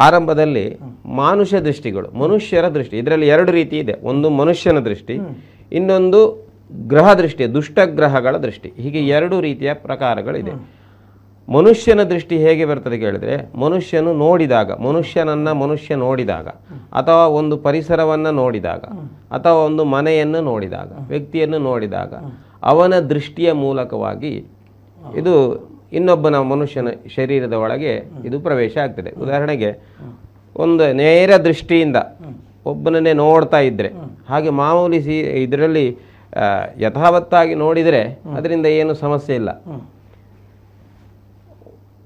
ಆರಂಭದಲ್ಲಿ ಮಾನುಷ್ಯ ದೃಷ್ಟಿಗಳು ಮನುಷ್ಯರ ದೃಷ್ಟಿ ಇದರಲ್ಲಿ ಎರಡು ರೀತಿ ಇದೆ. ಒಂದು ಮನುಷ್ಯನ ದೃಷ್ಟಿ ಇನ್ನೊಂದು ಗ್ರಹ ದೃಷ್ಟಿ ದುಷ್ಟಗ್ರಹಗಳ ದೃಷ್ಟಿ. ಹೀಗೆ ಎರಡು ರೀತಿಯ ಪ್ರಕಾರಗಳಿದೆ. ಮನುಷ್ಯನ ದೃಷ್ಟಿ ಹೇಗೆ ಬರ್ತದೆ ಕೇಳಿದ್ರೆ ಮನುಷ್ಯನು ನೋಡಿದಾಗ ಮನುಷ್ಯನನ್ನ ಮನುಷ್ಯ ನೋಡಿದಾಗ ಅಥವಾ ಒಂದು ಪರಿಸರವನ್ನು ನೋಡಿದಾಗ ಅಥವಾ ಒಂದು ಮನೆಯನ್ನು ನೋಡಿದಾಗ ವ್ಯಕ್ತಿಯನ್ನು ನೋಡಿದಾಗ ಅವನ ದೃಷ್ಟಿಯ ಮೂಲಕವಾಗಿ ಇದು ಇನ್ನೊಬ್ಬನ ಮನುಷ್ಯನ ಶರೀರದ ಒಳಗೆ ಇದು ಪ್ರವೇಶ ಆಗ್ತದೆ. ಉದಾಹರಣೆಗೆ ಒಂದು ನೇರ ದೃಷ್ಟಿಯಿಂದ ಒಬ್ಬನನ್ನೇ ನೋಡ್ತಾ ಇದ್ದರೆ ಹಾಗೆ ಮಾಮೂಲಿ ಸಿ ಇದರಲ್ಲಿ ಯಥಾವತ್ತಾಗಿ ನೋಡಿದರೆ ಅದರಿಂದ ಏನು ಸಮಸ್ಯೆ ಇಲ್ಲ.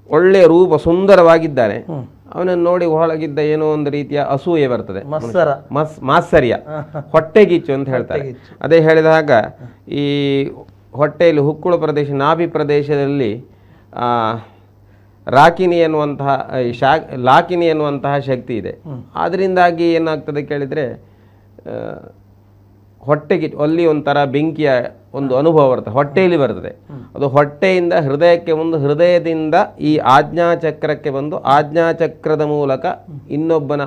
ಒಳ್ಳೆಯ ರೂಪ ಸುಂದರವಾಗಿದ್ದಾನೆ ಅವನನ್ನು ನೋಡಿ ಒಳಗಿದ್ದ ಏನೋ ಒಂದು ರೀತಿಯ ಅಸೂಯೆ ಬರ್ತದೆ. ಮಸ್ ಮಾತ್ಸರ್ಯ. ಹೊಟ್ಟೆಗಿಚ್ಚು ಅಂತ ಹೇಳ್ತಾರೆ. ಅದೇ ಹೇಳಿದಾಗ ಈ ಹೊಟ್ಟೆಯಲ್ಲಿ ಹುಕ್ಕುಳ ಪ್ರದೇಶ ನಾಭಿ ಪ್ರದೇಶದಲ್ಲಿ ರಾಕಿನಿ ಎನ್ನುವಂತಹ ಶಾ ಲಾಕಿನಿ ಎನ್ನುವಂತಹ ಶಕ್ತಿ ಇದೆ. ಅದರಿಂದಾಗಿ ಏನಾಗ್ತದೆ ಕೇಳಿದರೆ ಹೊಟ್ಟೆಗೆ ಅಲ್ಲಿ ಒಂಥರ ಬೆಂಕಿಯ ಒಂದು ಅನುಭವ ಬರ್ತದೆ. ಹೊಟ್ಟೆಯಲ್ಲಿ ಬರ್ತದೆ. ಅದು ಹೊಟ್ಟೆಯಿಂದ ಹೃದಯಕ್ಕೆ ಒಂದು ಹೃದಯದಿಂದ ಈ ಆಜ್ಞಾಚಕ್ರಕ್ಕೆ ಬಂದು ಆಜ್ಞಾಚಕ್ರದ ಮೂಲಕ ಇನ್ನೊಬ್ಬನ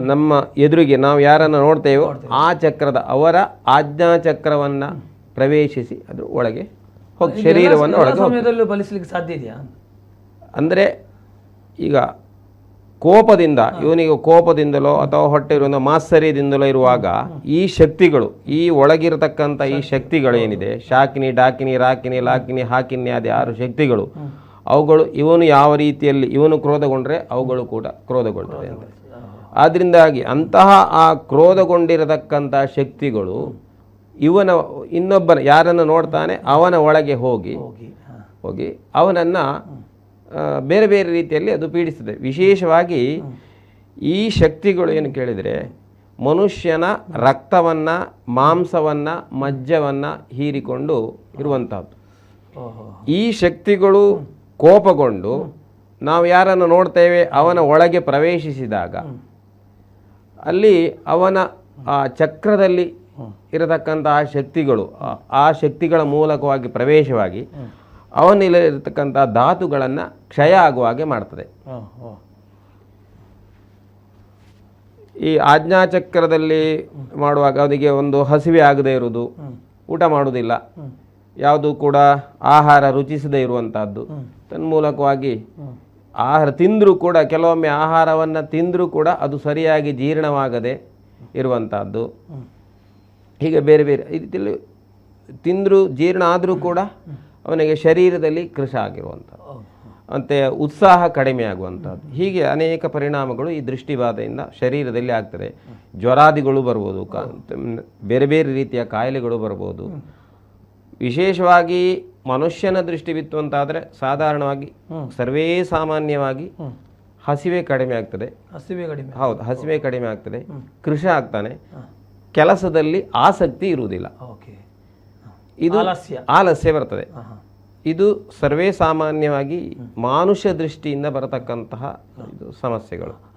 ನಮ್ಮ ಎದುರಿಗೆ ನಾವು ಯಾರನ್ನು ನೋಡ್ತೇವೋ ಆ ಚಕ್ರದ ಅವರ ಆಜ್ಞಾಚಕ್ರವನ್ನು ಪ್ರವೇಶಿಸಿ ಅದು ಒಳಗೆ ಹೋಗಿ ಶರೀರವನ್ನು ಒಳಗೆ ಸಮಯದಲ್ಲೂ ಬಲಿಸಲಿಕ್ಕೆ ಸಾಧ್ಯ ಇದೆಯಾ? ಅಂದರೆ ಈಗ ಕೋಪದಿಂದ ಇವನಿಗೆ ಕೋಪದಿಂದಲೋ ಅಥವಾ ಹೊಟ್ಟೆ ಇರುವ ಮಾತ್ಸರ್ಯದಿಂದಲೋ ಇರುವಾಗ ಈ ಶಕ್ತಿಗಳು ಈ ಒಳಗಿರತಕ್ಕಂಥ ಈ ಶಕ್ತಿಗಳೇನಿದೆ ಶಾಕಿನಿ ಡಾಕಿನಿ ರಾಕಿನಿ ಲಾಕಿನಿ ಹಾಕಿನಿ ಅದೇ ಆರು ಶಕ್ತಿಗಳು. ಅವುಗಳು ಇವನು ಯಾವ ರೀತಿಯಲ್ಲಿ ಇವನು ಕ್ರೋಧಗೊಂಡ್ರೆ ಅವುಗಳು ಕೂಡ ಕ್ರೋಧಗೊಳ್ತದೆ ಅಂತ. ಆದ್ದರಿಂದಾಗಿ ಅಂತಹ ಆ ಕ್ರೋಧಗೊಂಡಿರತಕ್ಕಂಥ ಶಕ್ತಿಗಳು ಇವನ ಇನ್ನೊಬ್ಬನ ಯಾರನ್ನು ನೋಡ್ತಾನೆ? ಅವನ ಒಳಗೆ ಹೋಗಿ. ಹೋಗಿ ಅವನನ್ನು ಬೇರೆ ಬೇರೆ ರೀತಿಯಲ್ಲಿ ಅದು ಪೀಡಿಸ್ತದೆ. ವಿಶೇಷವಾಗಿ ಈ ಶಕ್ತಿಗಳು ಏನು ಕೇಳಿದರೆ ಮನುಷ್ಯನ ರಕ್ತವನ್ನು ಮಾಂಸವನ್ನು ಮಜ್ಜವನ್ನು ಹೀರಿಕೊಂಡು ಇರುವಂಥದ್ದು ಈ ಶಕ್ತಿಗಳು ಕೋಪಗೊಂಡು ನಾವು ಯಾರನ್ನು ನೋಡ್ತೇವೆ? ಅವನ ಒಳಗೆ ಪ್ರವೇಶಿಸಿದಾಗ ಅಲ್ಲಿ ಅವನ ಆ ಚಕ್ರದಲ್ಲಿ ಇರತಕ್ಕಂತಹ ಶಕ್ತಿಗಳು, ಆ- ಶಕ್ತಿಗಳ ಮೂಲಕವಾಗಿ ಪ್ರವೇಶವಾಗಿ ಅವನಲ್ಲಿರತಕ್ಕಂಥ ಧಾತುಗಳನ್ನು ಕ್ಷಯ ಆಗುವ ಹಾಗೆ ಮಾಡ್ತದೆ. ಈ ಆಜ್ಞಾಚಕ್ರದಲ್ಲಿ ಮಾಡುವಾಗ ಅವನಿಗೆ ಒಂದು ಹಸಿವೆ ಆಗದೇ ಇರುವುದು, ಊಟ ಮಾಡುವುದಿಲ್ಲ. ಯಾವುದು ಕೂಡ ಆಹಾರ ರುಚಿಸದೇ ಇರುವಂತಹದ್ದು. ತನ್ಮೂಲಕವಾಗಿ ಆಹಾರ ತಿಂದರೂ ಕೂಡ, ಕೆಲವೊಮ್ಮೆ ಆಹಾರವನ್ನು ತಿಂದರೂ ಕೂಡ ಅದು ಸರಿಯಾಗಿ ಜೀರ್ಣವಾಗದೆ ಇರುವಂತಹದ್ದು. ಹೀಗೆ ಬೇರೆ ಬೇರೆ ಈ ರೀತಿಯಲ್ಲಿ ತಿಂದರೂ ಜೀರ್ಣ ಆದರೂ ಕೂಡ ಅವನಿಗೆ ಶರೀರದಲ್ಲಿ ಕೃಷ ಆಗಿರುವಂಥದ್ದು. ಮತ್ತು ಉತ್ಸಾಹ ಕಡಿಮೆ ಆಗುವಂಥದ್ದು. ಹೀಗೆ ಅನೇಕ ಪರಿಣಾಮಗಳು ಈ ದೃಷ್ಟಿಬಾಧೆಯಿಂದ ಶರೀರದಲ್ಲಿ ಆಗ್ತದೆ. ಜ್ವರಾದಿಗಳು ಬರ್ಬೋದು ಕಾ ಬೇರೆ ಬೇರೆ ರೀತಿಯ ಕಾಯಿಲೆಗಳು ಬರ್ಬೋದು. ವಿಶೇಷವಾಗಿ ಮನುಷ್ಯನ ದೃಷ್ಟಿ ಬಿತ್ತು ಅಂತಾದರೆ ಸಾಧಾರಣವಾಗಿ ಸರ್ವೇ ಸಾಮಾನ್ಯವಾಗಿ ಹಸಿವೆ ಕಡಿಮೆ ಆಗ್ತದೆ. ಹಸಿವೆ ಕಡಿಮೆ ಹೌದು ಹಸಿವೆ ಕಡಿಮೆ ಆಗ್ತದೆ. ಕೃಷಿ ಆಗ್ತಾನೆ. ಕೆಲಸದಲ್ಲಿ ಆಸಕ್ತಿ ಇರುವುದಿಲ್ಲ. ಓಕೆ. ಇದು ಆಲಸ್ಯ. ಆಲಸ್ಯ ಬರ್ತದೆ. ಇದು ಸರ್ವೇ ಸಾಮಾನ್ಯವಾಗಿ ಮಾನುಷ ದೃಷ್ಟಿಯಿಂದ ಬರತಕ್ಕಂತಹ ಸಮಸ್ಯೆಗಳು.